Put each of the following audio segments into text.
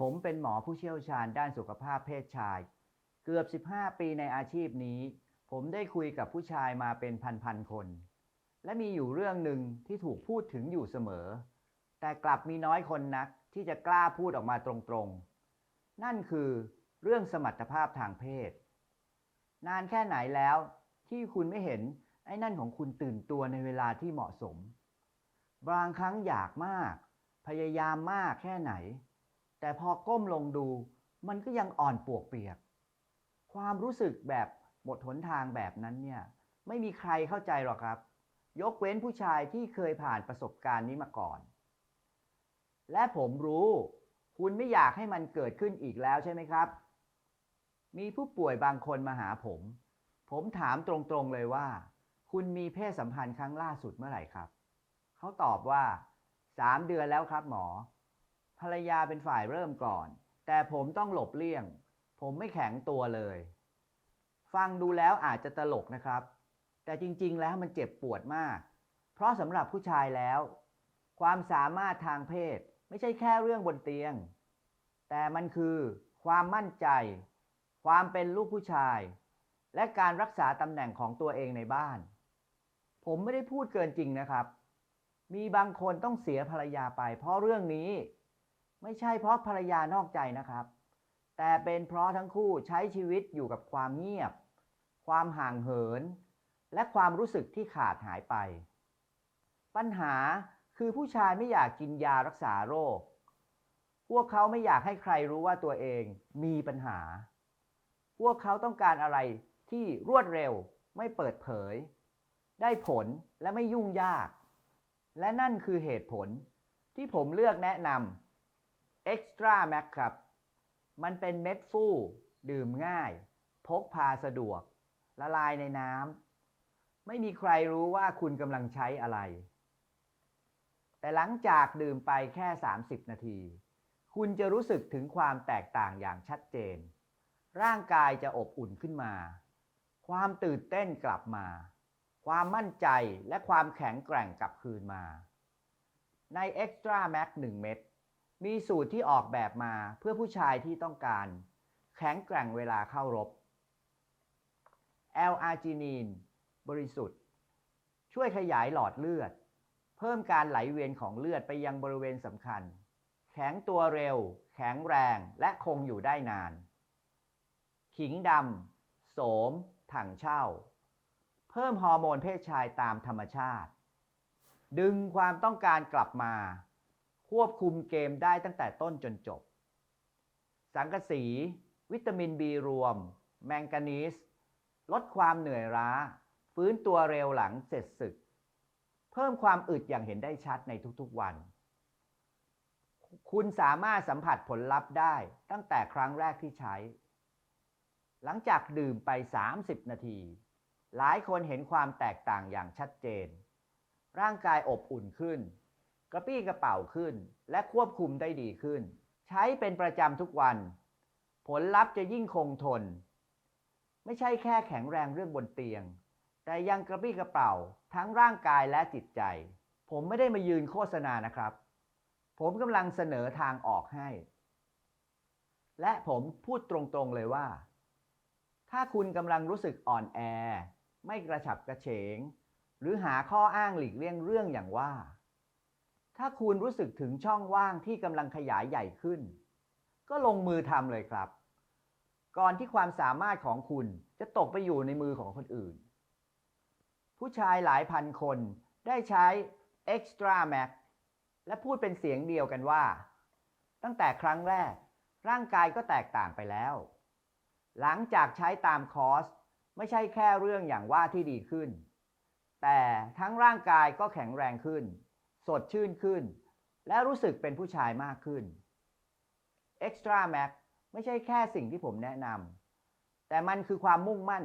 ผมเป็นหมอผู้เชี่ยวชาญด้านสุขภาพเพศชาย เกือบ 15 ปีในอาชีพนี้ ผมได้คุยกับผู้ชายมาเป็นพันๆคน และมีอยู่เรื่องหนึ่งที่ถูกพูดถึงอยู่เสมอ แต่กลับมีน้อยคนนักที่จะกล้าพูดออกมาตรงๆ นั่นคือเรื่องสมรรถภาพทางเพศ นานแค่ไหนแล้วที่คุณไม่เห็นไอ้นั่นของคุณตื่นตัวในเวลาที่เหมาะสม บางครั้งอยากมาก พยายามมากแค่ไหน แต่พอก้มลงดูมันก็ยังอ่อนปวกเปียก ความรู้สึกแบบหมดหนทางแบบนั้นเนี่ยไม่มีใครเข้าใจหรอกครับ ยกเว้นผู้ชายที่เคยผ่านประสบการณ์นี้มาก่อน และผมรู้ คุณไม่อยากให้มันเกิดขึ้นอีกแล้วใช่ไหมครับ มีผู้ป่วยบางคนมาหาผม ผมถามตรงๆเลยว่า คุณมีเพศสัมพันธ์ครั้งล่าสุดเมื่อไหร่ครับ เขาตอบว่าสามเดือนแล้วครับหมอ ภรรยาเป็นฝ่ายเริ่มก่อน แต่ผมต้องหลบเลี่ยง ผมไม่แข็งตัวเลย ฟังดูแล้วอาจจะตลกนะครับ แต่จริงๆแล้วมันเจ็บปวดมาก เพราะสำหรับผู้ชายแล้ว ความสามารถทางเพศไม่ใช่แค่เรื่องบนเตียง แต่มันคือความมั่นใจ ความเป็นลูกผู้ชาย และการรักษาตำแหน่งของตัวเองในบ้าน ผมไม่ได้พูดเกินจริงนะครับ มีบางคนต้องเสียภรรยาไปเพราะเรื่องนี้ ไม่ใช่เพราะภรรยานอกใจนะครับ แต่เป็นเพราะทั้งคู่ใช้ชีวิตอยู่กับความเงียบ ความห่างเหิน และความรู้สึกที่ขาดหายไป ปัญหาคือผู้ชายไม่อยากกินยารักษาโรค พวกเขาไม่อยากให้ใครรู้ว่าตัวเองมีปัญหา พวกเขาต้องการอะไรที่รวดเร็วไม่เปิดเผย ได้ผลและไม่ยุ่งยาก และนั่นคือเหตุผลที่ผมเลือกแนะนำ Extra Max ครับ มันเป็นเม็ดฟู่ดื่มง่าย พกพาสะดวก ละลายในน้ำไม่มีใครรู้ว่าคุณกำลังใช้อะไร แต่หลังจากดื่มไปแค่ 30 นาที คุณจะรู้สึกถึงความแตกต่างอย่างชัดเจน ร่างกายจะอบอุ่นขึ้นมา ความตื่นเต้นกลับมา ความมั่นใจและความแข็งแกร่งกลับคืนมา ใน Extra Max 1 เม็ด มีสูตรที่ออกแบบมาเพื่อผู้ชายที่ต้องการ แข็งแกร่งเวลาเข้ารบ L อาร์จินีนบริสุทธิ์ ช่วยขยายหลอดเลือด เพิ่มการไหลเวียนของเลือดไปยังบริเวณสำคัญ แข็งตัวเร็ว แข็งแรงและคงอยู่ได้นาน ขิงดำโสม ถังเช่า เพิ่มฮอร์โมนเพศชายตามธรรมชาติ ดึงความต้องการกลับมา ควบคุมเกมได้ตั้งแต่ต้นจนจบ สังกะสี วิตามินบีรวม แมงกานีสลดความเหนื่อยล้า ฟื้นตัวเร็วหลังเสร็จศึก เพิ่มความอึดอย่างเห็นได้ชัดในทุกๆวัน คุณสามารถสัมผัสผลลัพธ์ได้ตั้งแต่ครั้งแรกที่ใช้ หลังจากดื่มไป 30 นาที หลายคนเห็นความแตกต่างอย่างชัดเจน ร่างกายอบอุ่นขึ้น กระปี้กระเป๋าขึ้น และควบคุมได้ดีขึ้น ใช้เป็นประจำทุกวัน ผลลัพธ์จะยิ่งคงทน ไม่ใช่แค่แข็งแรงเรื่องบนเตียง แต่ยังกระปี้กระเป๋าทั้งร่างกายและจิตใจ ผมไม่ได้มายืนโฆษณานะครับ ผมกำลังเสนอทางออกให้ และผมพูดตรงๆเลยว่า ถ้าคุณกำลังรู้สึกอ่อนแอ ไม่กระฉับกระเฉง หรือหาข้ออ้างหลีกเลี่ยงเรื่องอย่างว่า ถ้าคุณรู้สึกถึงช่องว่างที่กำลังขยายใหญ่ขึ้น ก็ลงมือทำเลยครับ ก่อนที่ความสามารถของคุณจะตกไปอยู่ในมือของคนอื่น ผู้ชายหลายพันคนได้ใช้ Extra Max และพูดเป็นเสียงเดียวกันว่า ตั้งแต่ครั้งแรก ร่างกายก็แตกต่างไปแล้ว หลังจากใช้ตามคอร์สไม่ใช่แค่เรื่องอย่างว่าที่ดีขึ้น แต่ทั้งร่างกายก็แข็งแรงขึ้น สดชื่นขึ้น และรู้สึกเป็นผู้ชายมากขึ้น Extra Max ไม่ใช่แค่สิ่งที่ผมแนะนำแต่มันคือความมุ่งมั่น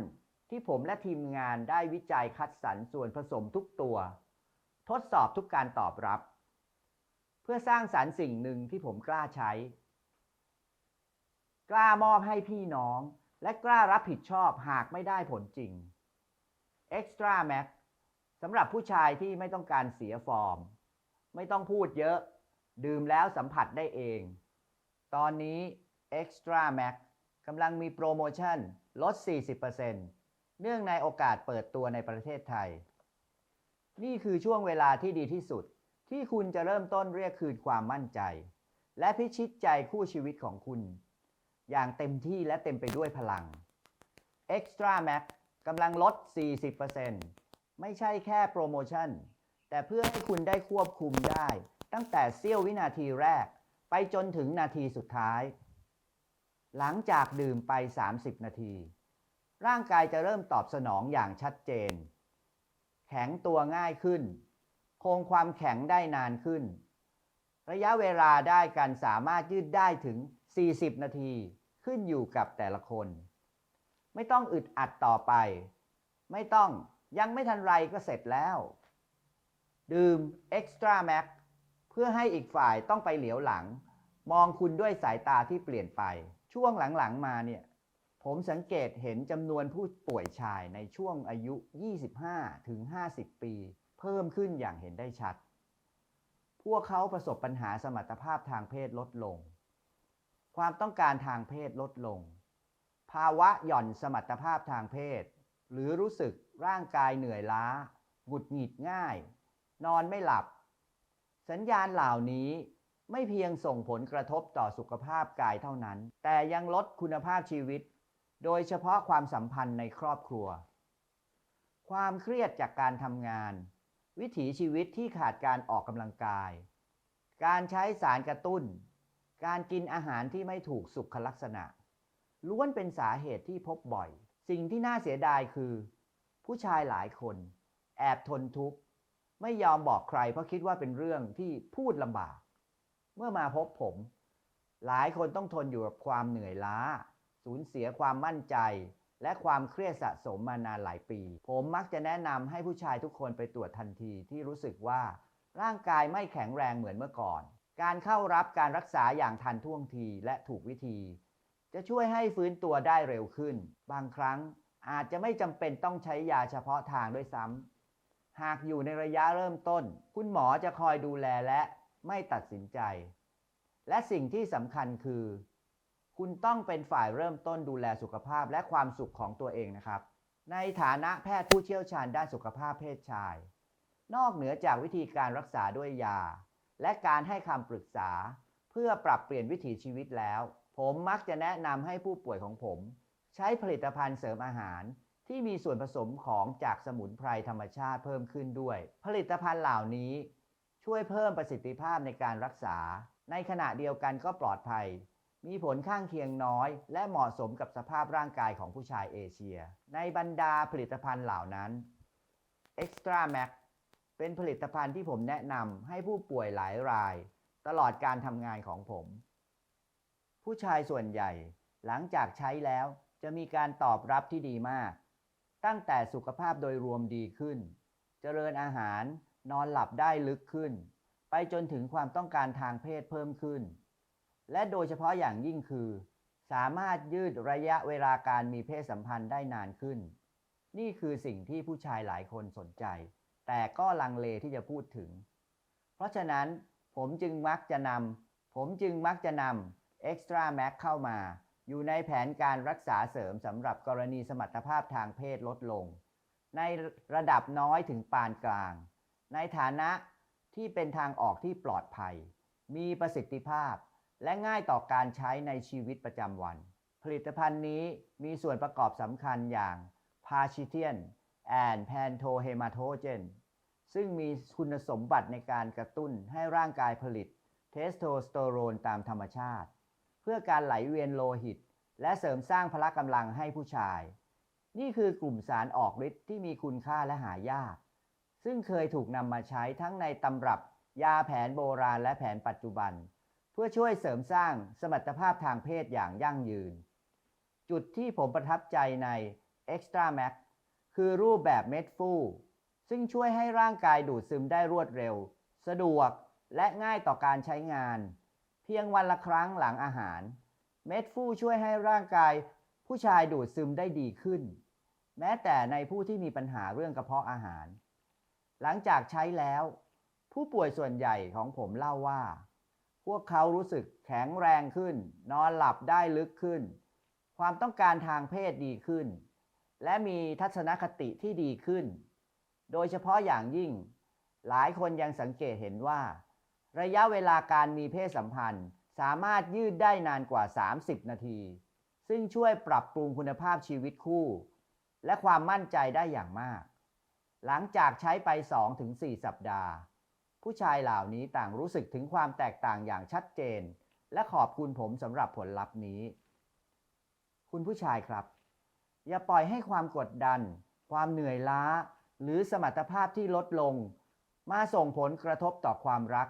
ที่ผมและทีมงานได้วิจัยคัดสรรส่วนผสมทุกตัว ทดสอบทุกการตอบรับ เพื่อสร้างสรรค์สิ่งหนึ่งที่ผมกล้าใช้ กล้ามอบให้พี่น้องและกล้ารับผิดชอบหากไม่ได้ผลจริง Extra Max สำหรับผู้ชายที่ไม่ต้องการเสียฟอร์ม ไม่ต้องพูดเยอะ ดื่มแล้วสัมผัสได้เอง ตอนนี้ Extra Max กำลังมีโปรโมชั่นลด 40%เนื่องในโอกาสเปิดตัวในประเทศไทย นี่คือช่วงเวลาที่ดีที่สุด ที่คุณจะเริ่มต้นเรียกคืนความมั่นใจ และพิชิตใจคู่ชีวิตของคุณ อย่างเต็มที่และเต็มไปด้วยพลัง Extra Max กำลังลด 40%ไม่ใช่แค่โปรโมชั่น แต่เพื่อให้คุณได้ควบคุมได้ ตั้งแต่เสี้ยววินาทีแรก ไปจนถึงนาทีสุดท้าย หลังจากดื่มไป 30 นาที ร่างกายจะเริ่มตอบสนองอย่างชัดเจน แข็งตัวง่ายขึ้น คงความแข็งได้นานขึ้น ระยะเวลาได้กันสามารถยืดได้ถึง 40 นาทีขึ้นอยู่กับแต่ละคน ไม่ต้องอึดอัดต่อไป ไม่ต้องยังไม่ทันไรก็เสร็จแล้ว ดื่ม Extra Max เพื่อให้อีกฝ่ายต้องไปเหลียวหลัง มองคุณด้วยสายตาที่เปลี่ยนไป ช่วงหลังๆมาเนี่ย ผมสังเกตเห็นจำนวนผู้ป่วยชายในช่วงอายุ 25 ถึง 50 ปี เพิ่มขึ้นอย่างเห็นได้ชัด พวกเขาประสบปัญหาสมรรถภาพทางเพศลดลง ความต้องการทางเพศลดลง ภาวะหย่อนสมรรถภาพทางเพศ หรือรู้สึกร่างกายเหนื่อยล้าหงุดหงิดง่าย นอนไม่หลับ สัญญาณเหล่านี้ไม่เพียงส่งผลกระทบต่อสุขภาพกายเท่านั้น แต่ยังลดคุณภาพชีวิต โดยเฉพาะความสัมพันธ์ในครอบครัว ความเครียดจากการทำงาน วิถีชีวิตที่ขาดการออกกำลังกาย การใช้สารกระตุ้น การกินอาหารที่ไม่ถูกสุขลักษณะ ล้วนเป็นสาเหตุที่พบบ่อย สิ่งที่น่าเสียดายคือ ผู้ชายหลายคน แอบทนทุกข์ ไม่ยอมบอกใคร เพราะคิดว่าเป็นเรื่องที่พูดลำบาก เมื่อมาพบผม หลายคนต้องทนอยู่กับความเหนื่อยล้า สูญเสียความมั่นใจ และความเครียดสะสมมานานหลายปี ผมมักจะแนะนำให้ผู้ชายทุกคนไปตรวจทันทีที่รู้สึกว่า ร่างกายไม่แข็งแรงเหมือนเมื่อก่อน การเข้ารับการรักษาอย่างทันท่วงทีและถูกวิธี จะช่วยให้ฟื้นตัวได้เร็วขึ้น บางครั้งอาจจะไม่จำเป็นต้องใช้ยาเฉพาะทางด้วยซ้ำ หากอยู่ในระยะเริ่มต้น คุณหมอจะคอยดูแลและไม่ตัดสินใจ และสิ่งที่สำคัญคือ คุณต้องเป็นฝ่ายเริ่มต้นดูแลสุขภาพและความสุขของตัวเองนะครับ ในฐานะแพทย์ผู้เชี่ยวชาญด้านสุขภาพเพศชาย นอกเหนือจากวิธีการรักษาด้วยยา และการให้คำปรึกษา เพื่อปรับเปลี่ยนวิถีชีวิตแล้ว ผมมักจะแนะนำให้ผู้ป่วยของผม ใช้ผลิตภัณฑ์เสริมอาหาร ที่มีส่วนผสมของจากสมุนไพรธรรมชาติเพิ่มขึ้นด้วย ผลิตภัณฑ์เหล่านี้ช่วยเพิ่มประสิทธิภาพในการรักษา ในขณะเดียวกันก็ปลอดภัย มีผลข้างเคียงน้อย และเหมาะสมกับสภาพร่างกายของผู้ชายเอเชีย ในบรรดาผลิตภัณฑ์เหล่านั้น Extra Max เป็นผลิตภัณฑ์ที่ผมแนะนำให้ผู้ป่วยหลายราย ตลอดการทำงานของผม ผู้ชายส่วนใหญ่ หลังจากใช้แล้วจะมีการตอบรับที่ดีมาก ตั้งแต่สุขภาพโดยรวมดีขึ้น เจริญอาหารนอนหลับได้ลึกขึ้น ไปจนถึงความต้องการทางเพศเพิ่มขึ้น และโดยเฉพาะอย่างยิ่งคือ สามารถยืดระยะเวลาการมีเพศสัมพันธ์ได้นานขึ้น นี่คือสิ่งที่ผู้ชายหลายคนสนใจ แต่ก็ลังเลที่จะพูดถึง เพราะฉะนั้นผมจึงมักจะนำผมจึงมักจะนำ Extra Max เข้ามา อยู่ในแผนการรักษาเสริมสำหรับกรณีสมรรถภาพทางเพศลดลง ในระดับน้อยถึงปานกลาง ในฐานะที่เป็นทางออกที่ปลอดภัย มีประสิทธิภาพ และง่ายต่อการใช้ในชีวิตประจำวัน ผลิตภัณฑ์นี้มีส่วนประกอบสำคัญอย่าง p a c h i t i a n and Pantohematogen ซึ่งมีคุณสมบัติในการกระตุ้นให้ร่างกายผลิตเทสโทสเตอโรนตามธรรมชาติ เพื่อการไหลเวียนโลหิต และเสริมสร้างพละกำลังให้ผู้ชาย นี่คือกลุ่มสารออกฤทธิ์ที่มีคุณค่าและหายาก ซึ่งเคยถูกนำมาใช้ทั้งในตำรับ ยาแผนโบราณและแผนปัจจุบัน เพื่อช่วยเสริมสร้างสมรรถภาพทางเพศอย่างยั่งยืน จุดที่ผมประทับใจใน Extra Max คือรูปแบบเม็ดฟูซึ่งช่วยให้ร่างกายดูดซึมได้รวดเร็ว สะดวกและง่ายต่อการใช้งาน เพียงวันละครั้งหลังอาหาร เม็ดฟูช่วยให้ร่างกาย ผู้ชายดูดซึมได้ดีขึ้น แม้แต่ในผู้ที่มีปัญหาเรื่องกระเพาะอาหาร หลังจากใช้แล้ว ผู้ป่วยส่วนใหญ่ของผมเล่าว่า พวกเขารู้สึกแข็งแรงขึ้น นอนหลับได้ลึกขึ้น ความต้องการทางเพศดีขึ้น และมีทัศนคติที่ดีขึ้น โดยเฉพาะอย่างยิ่ง หลายคนยังสังเกตเห็นว่า ระยะเวลาการมีเพศสัมพันธ์ สามารถยืดได้นานกว่า 30 นาที ซึ่งช่วยปรับปรุงคุณภาพชีวิตคู่ และความมั่นใจได้อย่างมาก หลังจากใช้ไป 2-4 สัปดาห์ ผู้ชายเหล่านี้ต่างรู้สึกถึงความแตกต่างอย่างชัดเจน และขอบคุณผมสำหรับผลลัพธ์นี้ คุณผู้ชายครับ อย่าปล่อยให้ความกดดัน ความเหนื่อยล้า หรือสมรรถภาพที่ลดลง มาส่งผลกระทบต่อความรัก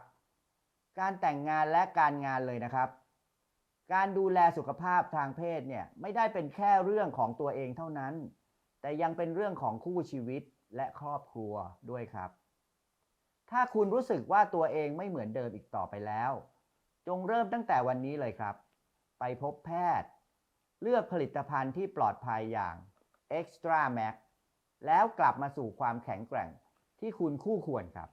การแต่งงานและการงานเลยนะครับ การดูแลสุขภาพทางเพศเนี่ยไม่ได้เป็นแค่เรื่องของตัวเองเท่านั้น แต่ยังเป็นเรื่องของคู่ชีวิตและครอบครัวด้วยครับ ถ้าคุณรู้สึกว่าตัวเองไม่เหมือนเดิมอีกต่อไปแล้ว จงเริ่มตั้งแต่วันนี้เลยครับ ไปพบแพทย์ เลือกผลิตภัณฑ์ที่ปลอดภัยอย่าง Extra Max แล้วกลับมาสู่ความแข็งแกร่งที่คุณคู่ควรครับ